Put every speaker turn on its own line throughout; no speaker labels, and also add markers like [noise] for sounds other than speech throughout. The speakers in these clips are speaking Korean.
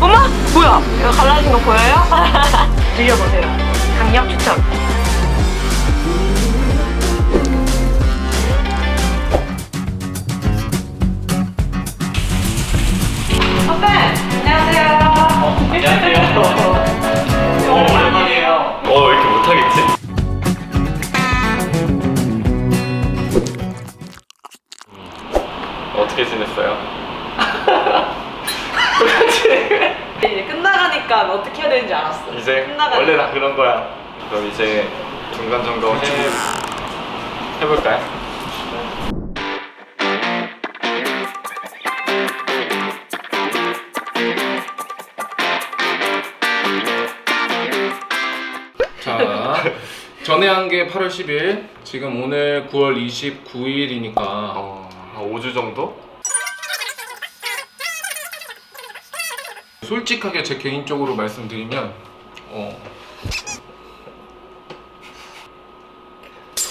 어머? 뭐야? 이거 갈라진 거 보여요? [laughs] 드셔보세요. 강력 추천.
해볼까요?
자, 전에 한 게 8월 10일, 지금 오늘 9월 29일이니까
어, 한 5주 정도?
솔직하게 제 개인적으로 말씀드리면 어,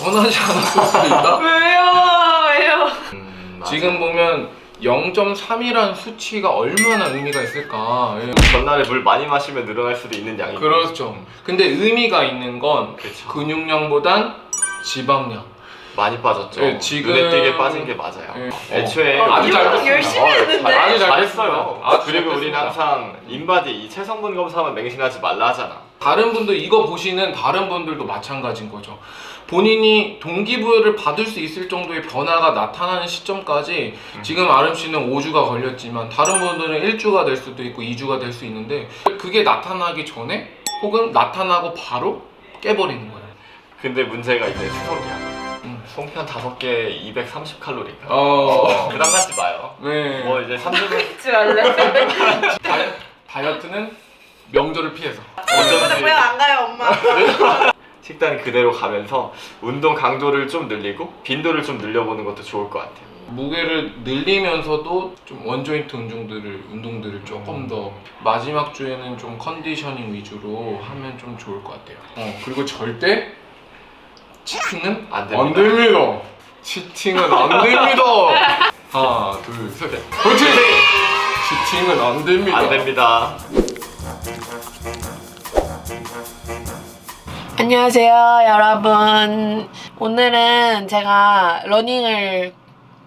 변하지 않았을 수도 있다. [laughs]
왜요? 왜요?
음.
지금 보면 0.3이라는 수치가 얼마나 의미가 있을까. 예.
전날에 물 많이 마시면 늘어날 수도 있는 양이
그렇죠. 근데 의미가 있는 건
그쵸.
근육량보단 지방량.
많이 빠졌죠.
예, 지금-
눈에 띄게 빠진 게 맞아요.
예.
애초에
어,
아주 잘
이거. 열심히
어,
했는데.
잘-
아주 잘
잘했어요.
아주 잘
그리고 우리는. 항상 인바디 이 체성분 검사만 맹신하지 말라 하잖아.
다른 분들 이거 보시는 다른 분들도 마찬가지인 거죠. 본인이 동기부여를 받을 수 있을 정도의 변화가 나타나는 시점까지 지금 아름 씨는 5주가 걸렸지만 다른 분들은 1주가 될 수도 있고 2주가 될 수 있는데 그게 나타나기 전에 혹은 나타나고 바로 깨버리는 거예요.
근데 문제가 이제 수성이야.
음.
송편 5개에 230 칼로리가.
어.
부담 갖지 마요.
네.
뭐 이제 3주는
먹지 말래.
다이, 다이어트는 명절을 피해서.
어쩐지
그냥 안 가요, 엄마. [laughs]
식단 그대로 가면서 운동 강도를 좀 늘리고 빈도를 좀 늘려보는 것도 좋을 것 같아요.
무게를 늘리면서도 좀 원조인트 운동들을 운동들을 조금 더 마지막 주에는 좀 컨디셔닝 위주로 하면 좀 좋을 것 같아요. 어 그리고 절대 치팅은 안안
됩니다.
됩니다. 치팅은 안 됩니다. [laughs] 하나 둘 셋. 그렇지. 치팅은 안 됩니다.
안 됩니다.
안녕하세요, 여러분. 오늘은 제가 러닝을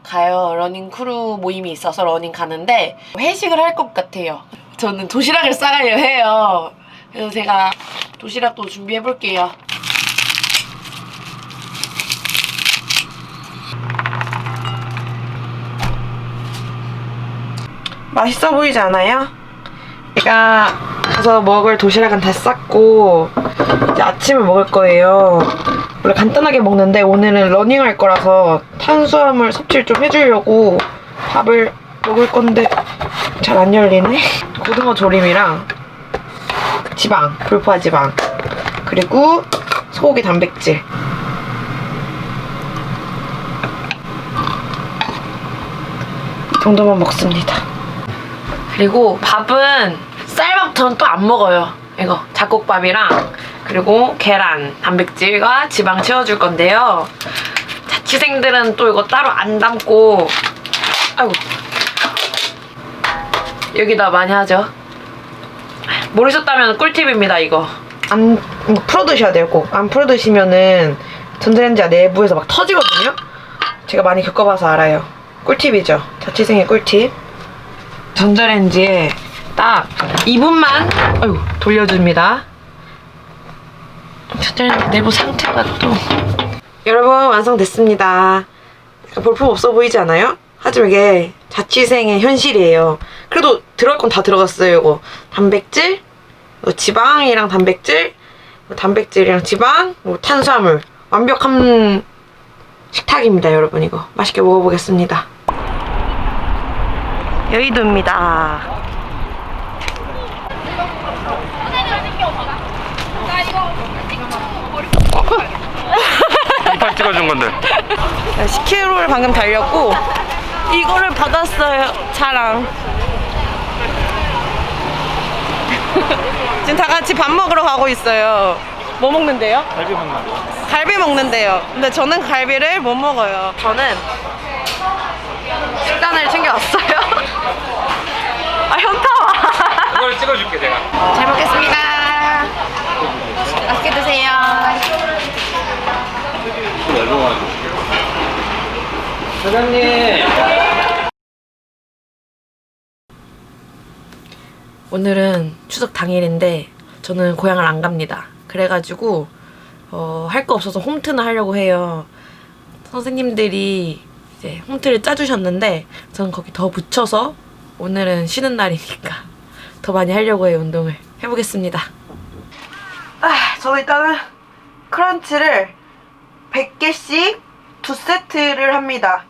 가요. 러닝 크루 모임이 있어서 러닝 가는데 회식을 할 것 같아요. 저는 도시락을 싸가려 해요. 그래서 제가 도시락도 준비해 볼게요. 맛있어 보이지 않아요? 제가 가서 먹을 도시락은 다 쌌고 아침을 먹을 거예요. 원래 간단하게 먹는데 오늘은 러닝할 거라서 탄수화물 섭취를 좀 해주려고 밥을 먹을 건데 잘 안 열리네. 고등어 조림이랑 지방, 불포화 지방 그리고 소고기 단백질. 이 정도만 먹습니다. 그리고 밥은 쌀밥 저는 또 안 먹어요. 이거 잡곡밥이랑 그리고 계란, 단백질과 지방 채워줄 건데요. 자취생들은 또 이거 따로 안 담고 아이고 여기다 많이 하죠. 모르셨다면 꿀팁입니다 이거. 안 이거 풀어두셔야 돼요 꼭. 안 풀어두시면은 전자레인지 내부에서 막 터지거든요. 제가 많이 겪어봐서 알아요. 꿀팁이죠. 자취생의 꿀팁. 전자레인지에 딱 2분만 아이고, 돌려줍니다. 전자레인지 내부 상태가 또 여러분 완성됐습니다. 볼품 없어 보이지 않아요? 하지만 이게 자취생의 현실이에요. 그래도 들어갈 건 다 들어갔어요. 이거 단백질, 이거 지방이랑 단백질, 이거 단백질이랑 지방, 뭐 탄수화물 완벽한 식탁입니다, 여러분 이거 맛있게 먹어보겠습니다. 여의도입니다.
한판 찍어준 건데.
10km를 방금 달렸고 이거를 받았어요. 자랑. [laughs] 지금 다 같이 밥 먹으러 가고 있어요. 뭐 먹는데요?
갈비 먹는 거.
갈비 먹는데요. 근데 저는 갈비를 못 먹어요. 저는 식단을 챙겨왔어요. [laughs] 아 현타.
이걸 찍어줄게 내가.
잘 먹겠습니다. 맛있게 드세요.
사장님.
오늘은 추석 당일인데 저는 고향을 안 갑니다. 그래가지고 어, 할 거 없어서 홈트는 하려고 해요. 선생님들이 이제 홈트를 짜주셨는데 저는 거기 더 붙여서 오늘은 쉬는 날이니까 더 많이 하려고 해요 운동을 해보겠습니다. 아, 저는 일단은 크런치를 100개씩 두 세트를 합니다.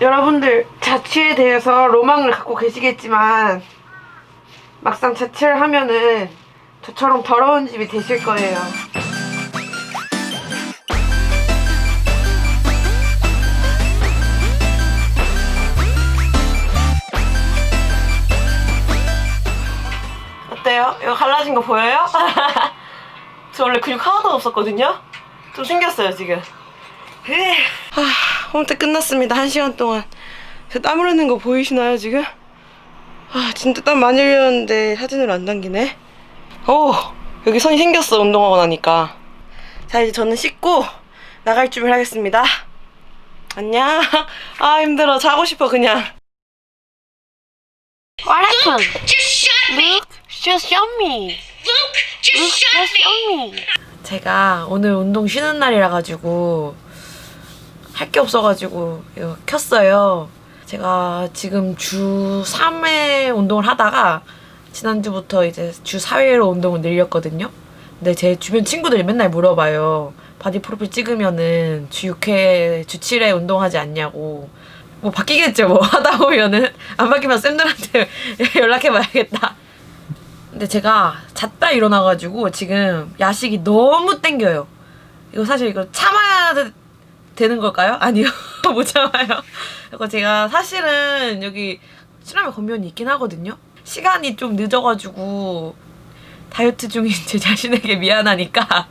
여러분들 자취에 대해서 로망을 갖고 계시겠지만 막상 자취를 하면은 저처럼 더러운 집이 되실 거예요. 어때요? 이거 갈라진 거 보여요? [laughs] 저 원래 근육 하나도 없었거든요? 좀 생겼어요, 지금. 아, 홈트 끝났습니다. 한 시간 동안. 저땀 흐르는 거 보이시나요, 지금? 아 진짜 땀 많이 흘렸는데 사진을 안 당기네 오 여기 선이 생겼어 운동하고 나니까 자 이제 저는 씻고 나갈 준비를 하겠습니다 안녕 아 힘들어 자고 싶어 그냥 What happened?
Just shot me!
Look, just show me
Luke, just shot me!
제가 오늘 운동 쉬는 날이라 가지고 할 게 없어 가지고 이거 켰어요. 제가 지금 주 3회 운동을 하다가 지난주부터 이제 주 4회로 운동을 늘렸거든요. 근데 제 주변 친구들이 맨날 물어봐요. 바디 프로필 찍으면은 주 6회, 주 7회 운동하지 않냐고. 뭐 바뀌겠죠, 뭐 하다 보면은. 안 바뀌면 쌤들한테 [laughs] 연락해봐야겠다. 근데 제가 잤다 일어나가지고 지금 야식이 너무 땡겨요. 이거 사실 이거 참아야 되, 되는 걸까요? [laughs] 아니요. [laughs] 못 참아요. 그리고 제가 사실은 여기 수라면 건면이 있긴 하거든요. 시간이 좀 늦어가지고 다이어트 중인 [laughs] 제 자신에게 미안하니까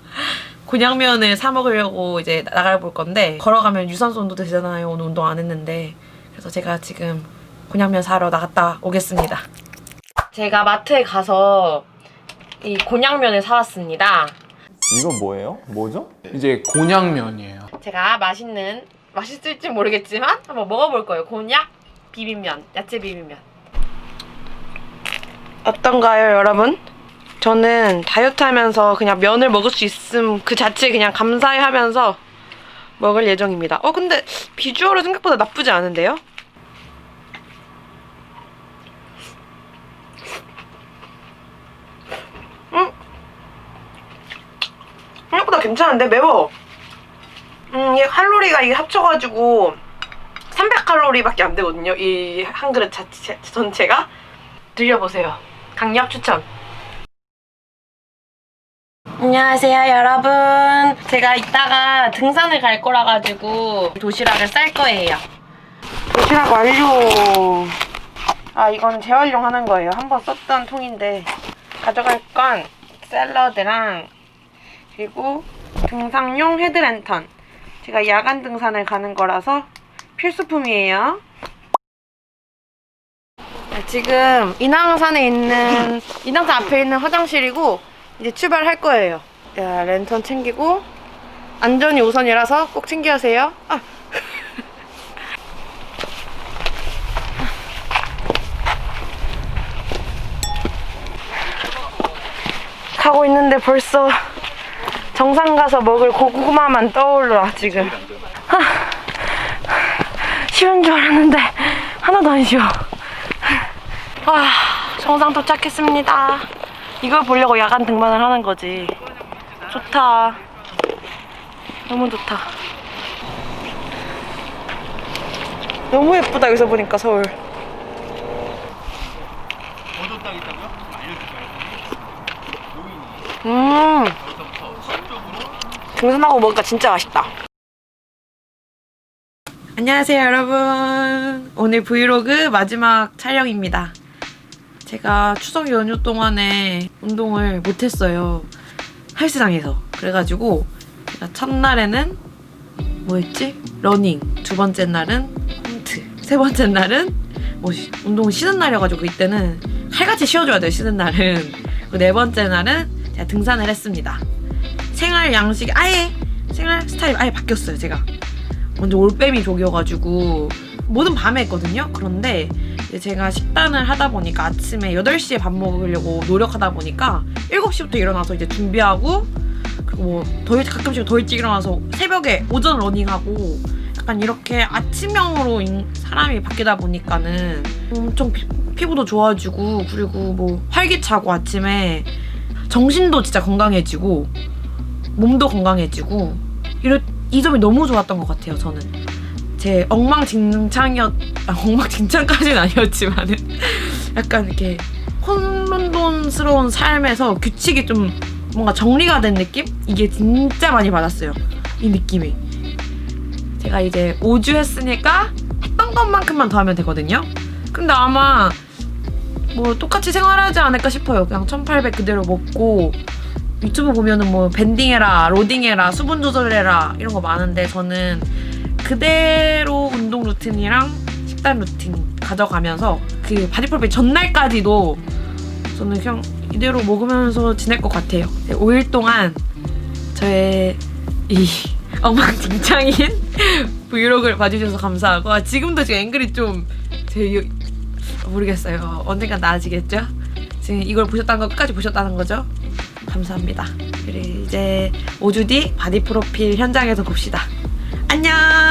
곤약면을 사 먹으려고 이제 나가 볼 건데 걸어가면 유산소 운동도 되잖아요. 오늘 운동 안 했는데 그래서 제가 지금 곤약면 사러 나갔다 오겠습니다. 제가 마트에 가서 이 곤약면을 사왔습니다.
이건 뭐예요? 뭐죠?
이제 곤약면이에요.
제가 맛있는 맛있을지 모르겠지만 한번 먹어볼 거예요. 곤약 비빔면, 야채 비빔면. 어떤가요, 여러분? 저는 다이어트 하면서 그냥 면을 먹을 수 있음 그 자체에 그냥 감사해 하면서 먹을 예정입니다. 어, 근데 비주얼은 생각보다 나쁘지 않은데요? 생각보다 괜찮은데 매워. 음, 이게 칼로리가 이게 합쳐가지고 300칼로리밖에 안 되거든요. 이 한 그릇 자체 전체가 드셔보세요. 강력 추천. 안녕하세요, 여러분. 제가 이따가 등산을 갈 거라 가지고 도시락을 쌀 거예요. 도시락 완료. 아, 이거는 재활용하는 거예요. 한 번 썼던 통인데 가져갈 건 샐러드랑 그리고 등산용 헤드랜턴. 제가 야간 등산을 가는 거라서 필수품이에요. 네, 지금 인왕산에 있는 인왕산 앞에 있는 화장실이고 이제 출발할 거예요. 야, 랜턴 챙기고 안전이 우선이라서 꼭 챙겨하세요. 아. [laughs] 가고 있는데 벌써 정상 가서 먹을 고구마만 떠올라 지금. 아, 쉬운 줄 알았는데 하나도 안 쉬워. 와, 정상 도착했습니다. 이걸 보려고 야간 등반을 하는 거지. 좋다. 너무 좋다. 너무 예쁘다 여기서 보니까 서울. 음. 등산하고 먹으니까 진짜 맛있다. 안녕하세요, 여러분. 오늘 브이로그 마지막 촬영입니다. 제가 추석 연휴 동안에 운동을 못했어요. 헬스장에서. 그래가지고 제가 첫날에는 뭐였지? 러닝. 두 번째 날은 홈트. 세 번째 날은 뭐 시- 운동 쉬는 날이어가지고 이때는 칼같이 쉬어줘야 돼요 쉬는 날은 네 번째 날은 제가 등산을 했습니다 생활 양식이 아예 생활 스타일이 아예 바뀌었어요 제가. 먼저 올빼미 족이어가지고 모든 밤에 했거든요. 그런데 제가 식단을 하다 보니까 아침에 8시에 밥 먹으려고 노력하다 보니까 7시부터 일어나서 이제 준비하고 그리고 뭐 더 일- 가끔씩 더 일찍 일어나서 새벽에 오전 러닝하고 약간 이렇게 아침형으로 인- 사람이 바뀌다 보니까는 엄청 피, 피부도 좋아지고 그리고 뭐 활기차고 아침에 정신도 진짜 건강해지고 몸도 건강해지고 이런 이 점이 너무 좋았던 것 같아요 저는. 제 엉망진창이었 아, 엉망진창까지는 아니었지만은 [laughs] 약간 이렇게 혼돈스러운 삶에서 규칙이 좀 뭔가 정리가 된 느낌? 이게 진짜 많이 받았어요 이 느낌이. 제가 이제 5주 했으니까 했던 것만큼만 더 하면 되거든요. 근데 아마 뭐 똑같이 생활하지 않을까 싶어요. 그냥 1800 그대로 먹고 유튜브 보면은 뭐 밴딩해라 로딩해라 수분 조절해라 이런 거 많은데 저는 그대로 운동 루틴이랑 식단 루틴 가져가면서 그 바디프로필 전날까지도 저는 그냥 이대로 먹으면서 지낼 것 같아요 5일 동안 저의 이 [laughs] 엉망진창인 [laughs] 브이로그를 봐주셔서 감사하고 아, 지금도 지금 앵글이 좀제 모르겠어요 언젠간 나아지겠죠? 지금 이걸 보셨다는 거 끝까지 보셨다는 거죠? 감사합니다. 그리고 이제 5주 뒤 바디 프로필 현장에서 봅시다. 안녕!